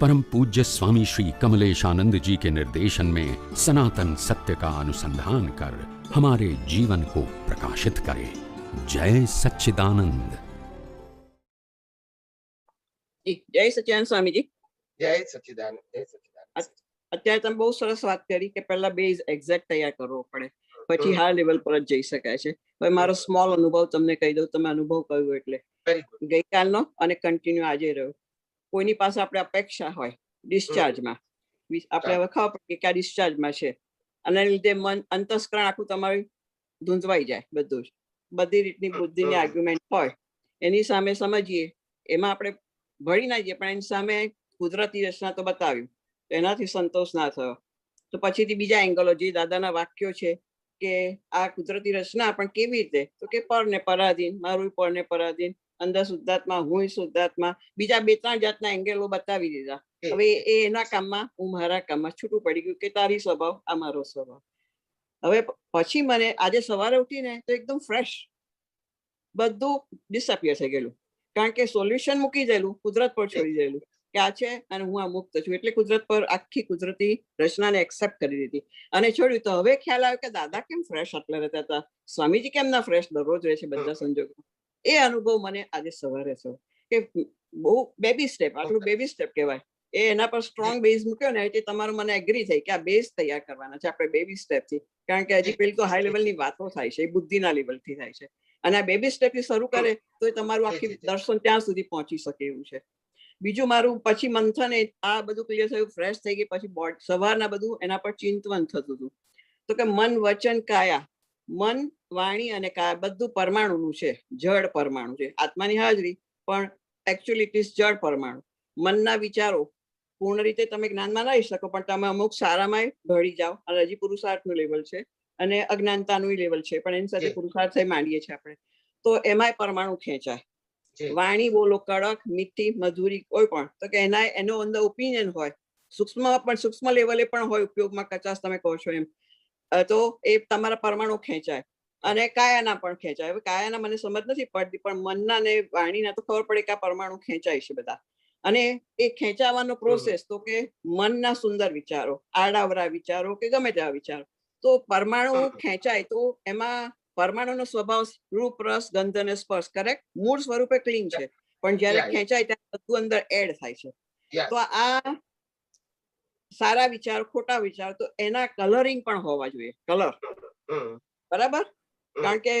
परम पूज्य स्वामी श्री कमलेशानंद जी के निर्देशन में सनातन सत्य का अनुसंधान कर हमारे जीवन को प्रकाशित करे जय सच्चिदानंद જી જય સચ્ચિદાનંદ સ્વામીજી જય સચ્ચિદાનંદ જય સચ્ચિદાનંદ અત્યારે તમે બહુ સરસ વાત કરી કે પહેલા બેઝ એક્ઝેક્ટ તૈયાર કરવો પડે પછી હાઈ લેવલ પર જ જઈ શકાય છે હવે મારો સ્મોલ અનુભવ તમને કહી દઉં તમે અનુભવ કહ્યું એટલે વેરી ગુડ ગઈકાલનો અને કન્ટિન્યુ આજે રહ્યો કોઈની પાસે આપણે અપેક્ષા હોય ડિસ્ચાર્જમાં આપણે હવે ખબર પડે કે આ ડિસ્ચાર્જમાં છે. અને લીધે મન અંતસ્કરણ આખું તમારું ધૂંધવાઈ જાય બધું જ. બધી રીતની બુદ્ધિની આર્ગ્યુમેન્ટ હોય. એની સામે સમજીએ એમાં આપણે ભળી ના જઈએ પણ એની સામે કુદરતી રચના તો બતાવ્યું. તો એનાથી સંતોષ ના થયો. તો પછીથી બીજા એંગલો જે દાદાના વાક્યો છે કે આ કુદરતી રચના પણ કેવી રીતે? તો કે પર ને પરાધીન મારું પર ને પરાધીન. અંદર શુદ્ધાત્મા હું શુદ્ધાત્મા બીજા બે ત્રણ જાતના એંગેલો બતાવી દીધા. હવે એ એના કામમાં હું મારા કામમાં છૂટું પડી ગયું કે તારી સ્વભાવ આ મારો સ્વભાવ. હવે પછી મને આજે સવારે ઉઠીને તો એકદમ ફ્રેશ બધું ડિસઅપિયર થઈ ગયેલું. કારણ કે સોલ્યુશન મૂકી દેલું કુદરત પર છોડી દેલું કે આ છે અને હું આ મુક્ત છું. એટલે કુદરત પર આખી કુદરતી રચનાને એક્સેપ્ટ કરી દીધી. અને છોડ્યું તો હવે ખ્યાલ આવ્યો કે દાદા કેમ ફ્રેશ આટલા રહેતા હતા? સ્વામીજી કેમ ના ફ્રેશ દરરોજ રહે છે બધા સંજોગો? એ અનુભવ મને આજે સવારે થયો કે બહુ બેબી સ્ટેપ આટલું બેબી સ્ટેપ કહેવાય. એ એના પર સ્ટ્રોંગ બેઝ મૂક્યો ને એટલે તમારું મને એગ્રી થઈ કે આ બેઝ તૈયાર કરવાના છે આપણે બેબી સ્ટેપથી. કારણ કે હજી પેલી તો હાઈ લેવલની વાતો થાય છે એ બુદ્ધિના લેવલથી થાય છે. અને આ બેબી સ્ટેપથી શરૂ કરે તો એ તમારું આખી દર્શન ત્યાં સુધી પહોંચી શકે એવું છે. બીજું મારું પછી મંથન આ બધું ક્લિયર થયું ફ્રેશ થઈ ગઈ પછી બોડ સવારના બધું એના પર ચિંતવન થતું હતું. તો કે મન વચન કાયા. મન વાણી અને કાયા બધું પરમાણુનું છે જળ પરમાણુ છે આત્માની હાજરી પણ એકચ્યુઅલી ઇટ ઇઝ જળ પરમાણુ. મનના વિચારો પૂર્ણ રીતે તમે જ્ઞાનમાં લાવી શકો પણ તમે અમુક સારામાં ભળી જાઓ અને હજી પુરુષાર્થનું લેવલ છે અને અજ્ઞાનતાનું લેવલ છે પણ એની સાથે. પુરુષાર્થ માંડીએ છીએ આપણે. તો એમાંય પરમાણુ ખેંચાય. વાણી બોલો કડક મીઠી મધુરી કોઈ પણ તો કે એના એનો અંદર ઓપિનિયન હોય સૂક્ષ્મ પણ સૂક્ષ્મ લેવલે પણ હોય ઉપયોગમાં કચાસ તમે કહો છો એમ. તો એ તમારા પરમાણુ ખેંચાય. અને કાયાના પણ ખેંચાય. હવે કાયાના મને સમજ નથી પડતી પણ મનના ને વાણીના તો ખબર પડે કે આ પરમાણુ ખેંચાય છે બધા. અને એ ખેંચાવાનો પ્રોસેસ તો કે મનના સુંદર વિચારો આડાવરા વિચારો કે ગમે તેવા વિચારો. તો પરમાણુ ખેંચાય તો એમાં પરમાણુનો સ્વભાવ રૂપ રસ ગંધ અને સ્પર્શ કરેક્ટ મૂળ સ્વરૂપે ક્લીન છે. પણ જ્યારે. ખેંચાય ત્યારે બધું અંદર એડ થાય છે. તો આ સારા વિચાર ખોટા વિચાર તો એના કલરિંગ પણ હોવા જોઈએ. કલર બરાબર? કારણ કે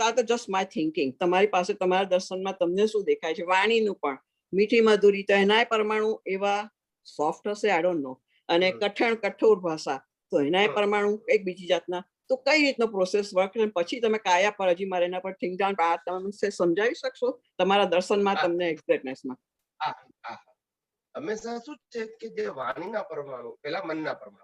આ તો જસ્ટ માય થિંકિંગ તમારી પાસે તમારા દર્શનમાં તમને શું દેખાય છે? વાણીનું પણ. મીઠી મધુરી તો એનાય પરમાણુ એવા સોફ્ટ હશે આઈ ડોન્ટ નો અને કઠણ કઠોર ભાષા તો એનાય પરમાણુ એક બીજી જાતના. તો કઈ રીતનો પ્રોસેસ વર્ક પછી તમે કાયા પર હજી મારે એના પર થિંક ડાઉન આ તમે સમજાવી શકશો? તમારા દર્શનમાં. તમને એક્ઝેક્ટનેસમાં હંમેશા શું છે કે જે વાણીના પરમાણુ પેલા મનના પરમાણુ.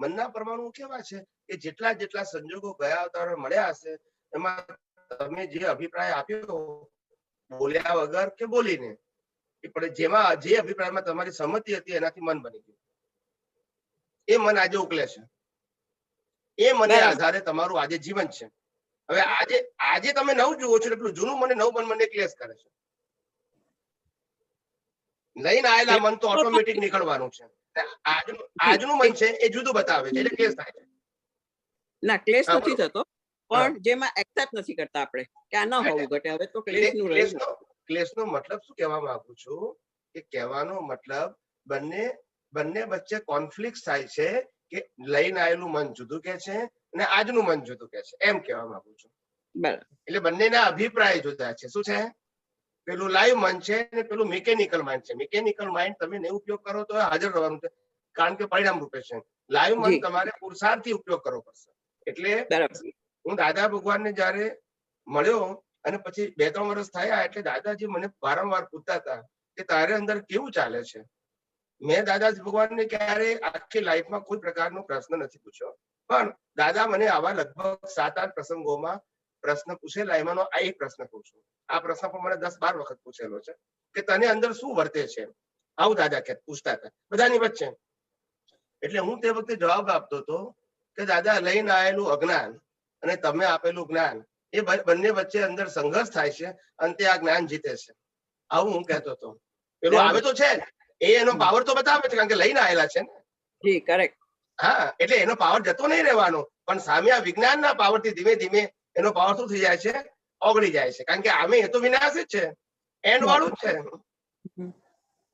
મનના પરમાણુ કેવા છે? કે જેટલા જેટલા સંજોગો ગયા અવતારે મળ્યા હશે એમાં તમે જે અભિપ્રાય આપ્યો બોલ્યા વગર કે બોલીને પણ જેમાં જે અભિપ્રાયમાં તમારી સંમતિ હતી એનાથી મન બની ગયું. એ મન આજે ઉકલે છે. એ મને આધારે તમારું આજે જીવન છે. હવે આજે આજે તમે નવું જુઓ છો એટલું જૂનું મને નવું મન મને ક્લેશ કરે છે. લઈને આયેલા મન તો ઓટોમેટિક નીકળવાનું છે. આજનું મન છે એ જુદું બતાવે છે એટલે ક્લેશ થાય છે. ના ક્લેશ નથી થતો પણ જેમાં એક્સેપ્ટ નથી કરતા આપણે કે આ ન હોવું ઘટે હવે તો ક્લેશનું રહ્યું. ક્લેશ નો મતલબ શું કહેવા માંગુ છું? કે કહેવાનો મતલબ બંને બંને વચ્ચે કોન્ફ્લિક્ટ થાય છે કે લઈને આવેલું મન જુદું કે છે અને આજનું મન જુદું કે છે. એમ કહેવા માંગુ છું. બરાબર. એટલે બંનેના અભિપ્રાય જુદા છે. શું છે? પેલું લાઈવ મન છે અને પેલું મિકેનિકલ માઇન્ડ છે મિકેનિકલ માઇન્ડ તમે નહીં ઉપયોગ કરો તો હાજર રહેવાનું છે. કારણ કે પરિણામ રૂપે છે. લાઈવ મન તમારે પુરુષાર્થથી ઉપયોગ કરવો પડશે. એટલે હું દાદા ભગવાનને જયારે મળ્યો અને પછી બે ત્રણ વર્ષ થયા એટલે દાદાજી મને વારંવાર પૂછતા હતા કે તારે અંદર કેવું ચાલે છે? મેં દાદાજી ભગવાનને ક્યારે આખી લાઈફમાં કોઈ પ્રકારનો પ્રશ્ન નથી પૂછ્યો. પણ દાદા મને આવા લગભગ સાત આઠ પ્રસંગોમાં પ્રશ્ન પૂછેલા એમાંનો આ એક પ્રશ્ન પૂછું. આ પ્રશ્ન પણ મને દસ બાર વખત પૂછેલો છે કે તને અંદર શું વર્તે છે? આવું દાદા કે પૂછતા હતા. બધાની વચ્ચે. એટલે હું તે વખતે જવાબ આપતો હતો કે દાદા લઈને આવેલું અજ્ઞાન અને તમે આપેલું જ્ઞાન એ બંને વચ્ચે અંદર સંઘર્ષ થાય છે અંતે આ જ્ઞાન જીતે છે. આવું હું કહેતો હતો. પેલું આવે તો છે. એ એનો પાવર તો બતાવે છે કારણ કે લઈને આવેલા છે ને. જી કરેક્ટ હા એટલે એનો પાવર જતો નહીં રહેવાનો. પણ સામે આ વિજ્ઞાનના પાવરથી ધીમે ધીમે એનો પાવર શું થઈ જાય છે? ઓગળી જાય છે. કારણ કે આમે એ તો વિનાશ જ છે. એન્ડ વાળું જ છે.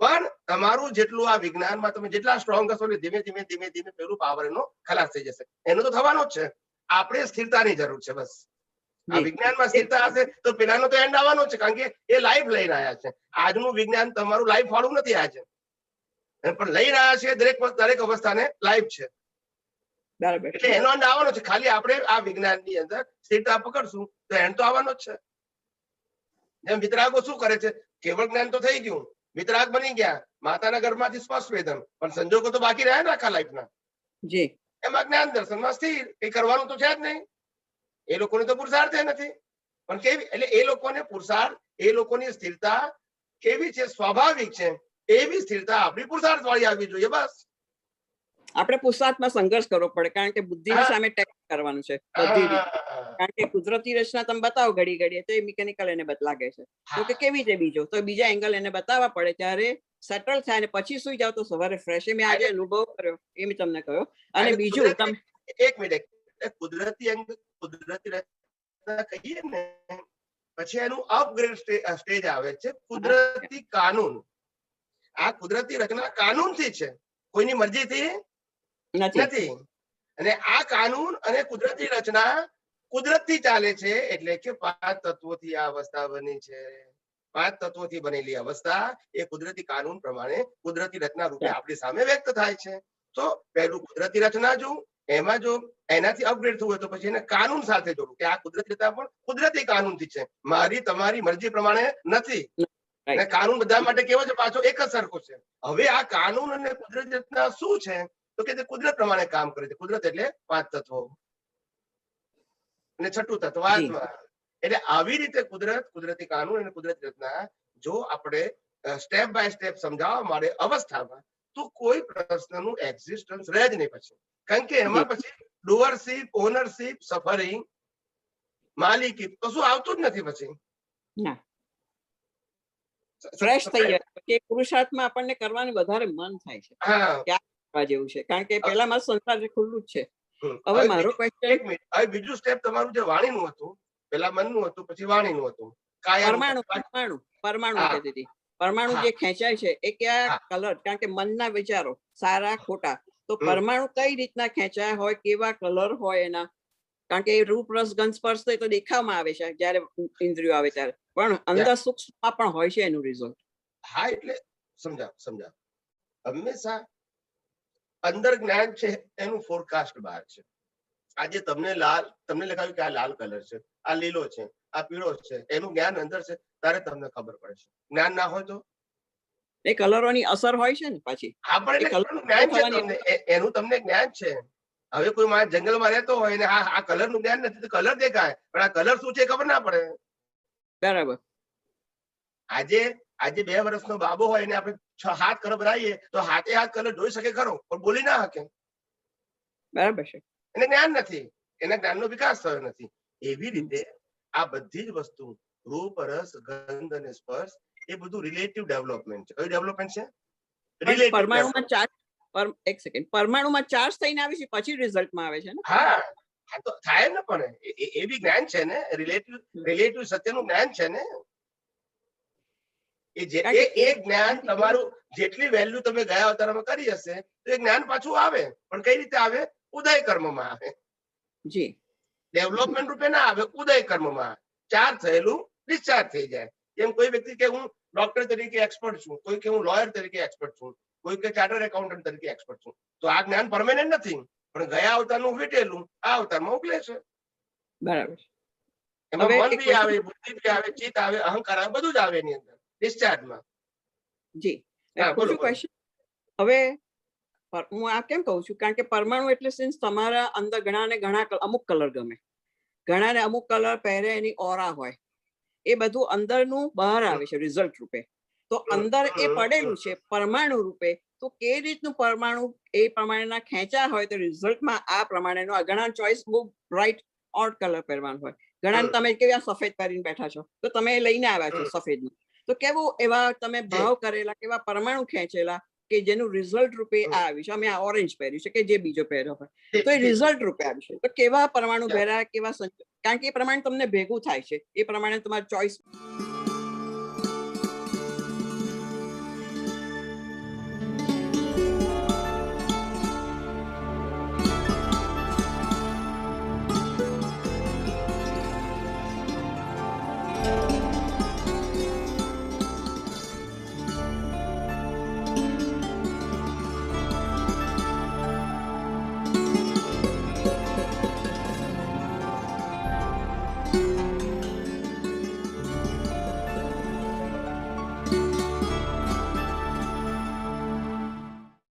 પણ તમારું જેટલું આ વિજ્ઞાનમાં તમે જેટલા સ્ટ્રોંગ હશો એટલે ધીમે ધીમે ધીમે ધીમે પેલું પાવર એનો ખલાસ થઈ જશે. એનો તો થવાનો જ છે. આપણે સ્થિરતાની જરૂર છે બસ. આ વિજ્ઞાનમાં સ્થિરતા હશે તો પેલાનો તો એન્ડ આવવાનો છે. કારણ કે એ લાઈફ લઈ રહ્યા છે. આજનું વિજ્ઞાન તમારું લાઈફ વાળું નથી આજે પણ લઈ રહ્યા છે દરેક દરેક અવસ્થાને લાઈફ છે. બરાબર. એટલે એનો અંત આવવાનો છે. ખાલી આપણે આ વિજ્ઞાનની અંદર સ્થિરતા પકડશું તો એન્ડ તો આવવાનો જ છે. જેમ વિતરાગો શું કરે છે? કેવળ જ્ઞાન તો થઈ ગયું. વિતરાગ બની ગયા. માતાના ગર્ભમાંથી સ્પષ્ટ વેદન. પણ સંજોગો તો બાકી રહ્યા ને આખા લાઈફના જી. એમાં જ્ઞાન દર્શનમાં સ્થિર. એ કરવાનું તો છે જ નહીં. એ લોકોને તો પુરુષાર્થ નથી. પણ કેવી? એટલે એ લોકોને પુરુષાર્થ એ લોકોની સ્થિરતા કેવી છે? સ્વાભાવિક છે. એવી સ્થિરતા આપણી પુરુષાર્થ વાળી આવવી જોઈએ બસ. આપણે પુરુષાર્થમાં સંઘર્ષ કરવો પડે કારણ કે બુદ્ધિની સામે ટેક કરવાનું છે બધી કારણ કે કુદરતી રચના તમે બતાવો ઘડી ઘડીએ તો એ મિકેનિકલ એને લાગે છે. તો કે કેવી છે બીજો? તો બીજા એંગલ એને બતાવવા પડે ત્યારે સેટલ થાય ને પછી સુઈ જાવ તો સવારે ફ્રેશ એ મેં આજે અનુભવ કર્યો એ મેં તમને કહ્યો. અને અને બીજું તમે એક મિનિટ કુદરતી અંગ કુદરતી રચના કહીએ ને પછી એનું અપગ્રેડ સ્ટેજ આવે છે. કુદરતી કાનૂન. આ કુદરતી રચના કાનૂનથી છે. કોઈની મરજીથી નથી નથી અને આ કાનૂન અને કુદરતી રચના કુદરતથી ચાલે છે એટલે કે પાંચ તત્વોથી આ અવસ્થા બની છે. પાંચ તત્વોથી બનેલી અવસ્થા એ કુદરતી કાનૂન પ્રમાણે કુદરતી રચના રૂપે આપણી સામે વ્યક્ત થાય છે. તો પહેલું કુદરતી રચના જોઉં એમાં જો એનાથી અપગ્રેડ થવું હોય તો પછી એને કાનૂન સાથે જોડું કે આ કુદરતી રચના પણ કુદરતી કાનૂનથી છે. મારી તમારી મરજી પ્રમાણે નથી. અને કાનૂન બધા માટે કેવો છે? પાછો એક જ સરખો છે. હવે આ કાનૂન અને કુદરતી રચના શું છે? તો કે તે કુદરત પ્રમાણે કામ કરે છે. કુદરત એટલે પાંચ તત્વો. અને છઠ્ઠું તત્વ આત્મા. એટલે આવી રીતે કુદરત કુદરતી કાનૂન અને કુદરતી રચના જો આપણે સ્ટેપ બાય સ્ટેપ સમજાવવા માટે અવસ્થામાં તો કોઈ પ્રશ્નનું એક્ઝિસ્ટન્સ રહે જ નહીં પછી. કારણ કે એમાં પછી ડુઅરશીપ ઓનરશીપ સફરિંગ માલિકી કશું આવતું જ નથી પછી? ફ્રેશ થઈ જાય. પુરુષાર્થમાં આપણને કરવાનું વધારે મન થાય છે. જેવું છે. કારણ કે પેલામાં સંસાર ખુલ્લું જ છે. હવે મારો ક્વેશ્ચન એક મિનિટ હવે બીજું સ્ટેપ તમારું જે વાણીનું હતું પેલા મનનું હતું પછી વાણીનું હતું. પરમાણુ પરમાણુ પરમાણુ. કહેતી પરમાણુ જે ખેંચાય છે એ કયા કલર કારણ કે મનના વિચારો સારા ખોટા. તો પરમાણુ કઈ રીતના ખેંચાય હોય કેવા કલર હોય એના? કારણ કે રૂપ રસ ગંધ સ્પર્શ તો દેખાવમાં આવે છે જ્યારે ઇન્દ્રિયો આવે ત્યારે. પણ અંદર સૂક્ષ્મમાં પણ હોય છે એનું રિઝલ્ટ હા એટલે સમજાવ સમજાવ. હંમેશા અંદર જ્ઞાન છે એનું ફોરકાસ્ટ બહાર છે. આજે તમને લાલ તમને લખાવ્યું કે આ લાલ કલર છે આ લીલો છે આ પીળો છે એનું જ્ઞાન અંદર છે ત્યારે તમને ખબર પડે છે. જ્ઞાન ના હોય તો? એ કલરોની અસર હોય છે ને પાછી. હા પણ એટલે જ્ઞાન છે તમને એનું તમને જ્ઞાન છે. હવે કોઈ મારા જંગલમાં રહેતો હોય ને આ આ કલરનું જ્ઞાન નથી તો કલર દેખાય. પણ આ કલર શું છે ખબર ના પડે. બરાબર. આજે આજે બે વર્ષનો બાબો હોય એને આપણે છ હાથ કલર બનાવીએ તો હાથે હાથ કલર જોઈ શકે ખરો પણ બોલી ના શકે. બરાબર છે. એને જ્ઞાન નથી. એના જ્ઞાનનો વિકાસ થયો નથી. એવી રીતે આ બધી જ વસ્તુ રૂપ રસ ગંધ અને સ્પર્શ એ બધું રિલેટિવ ડેવલપમેન્ટ છે. કયું ડેવલપમેન્ટ છે? પરમાણુમાં ચાર્જ એક સેકન્ડ પરમાણુમાં ચાર્જ થઈને આવે છે પછી રિઝલ્ટમાં આવે છે ને? હા. હા તો થાય ને પણ. એ બી જ્ઞાન છે ને. રિલેટિવ રિલેટિવ સત્યનું જ્ઞાન છે ને. એ જે એ- એ જ્ઞાન તમારું જેટલી વેલ્યુ તમે ગયા અવતારમાં કરી હશે તો એ જ્ઞાન પાછું આવે. પણ કઈ રીતે આવે? ઉદય કર્મમાં આવે. જી. ડેવલપમેન્ટ રૂપે ના આવે ઉદય કર્મમાં ચાર્જ થયેલું ડિસ્ચાર્જ થઈ જાય. જેમ કોઈ વ્યક્તિ કે હું ડોક્ટર તરીકે એક્સપર્ટ છું કોઈ કે હું લોયર તરીકે એક્સપર્ટ છું કોઈ કે ચાર્ટર્ડ એકાઉન્ટન્ટ તરીકે એક્સપર્ટ છું. તો આ જ્ઞાન પરમેનન્ટ નથી. પણ ગયા અવતારનું વીટેલું આ અવતારમાં ઉકલે છે. બરાબર. એમાં મન બી આવે બુદ્ધિ બી આવે ચિત્ત આવે અહંકાર આવે બધું જ આવે એની અંદર. ડિસ્ચાર્જમાં જી. પૂછું હવે હું આ કેમ કહું છું? કારણ કે પરમાણુ એટલે સિન્સ તમારા અંદર ઘણાને ઘણા અમુક કલર ગમે. ઘણાને અમુક કલર પહેરે એની ઓરા હોય. એ બધું અંદરનું બહાર આવે છે રિઝલ્ટ રૂપે. તો અંદર એ પડેલું છે પરમાણુ રૂપે તો કે રીતનું પરમાણુ એ પ્રમાણેના ખેંચા હોય તો રિઝલ્ટમાં આ પ્રમાણેનો આ ઘણા ચોઈસ બહુ બ્રાઇટ ઓડ કલર પહેરવાનો હોય. ઘણા. તમે કેવા સફેદ પહેરીને બેઠા છો? તો તમે એ લઈને આવ્યા છો હમ. તો કેવો એવા તમે ભાવ કરેલા કેવા પરમાણુ ખેંચેલા કે જેનું રિઝલ્ટ રૂપે આ આવ્યું છે? અમે આ ઓરેન્જ પહેર્યું છે કે જે બીજો પહેર્યો હોય. તો એ રિઝલ્ટ રૂપે આવ્યું છે. તો કેવા પરમાણુ. ભેરા કેવા કારણ કે એ પ્રમાણે તમને ભેગું થાય છે. એ પ્રમાણે તમારી ચોઈસ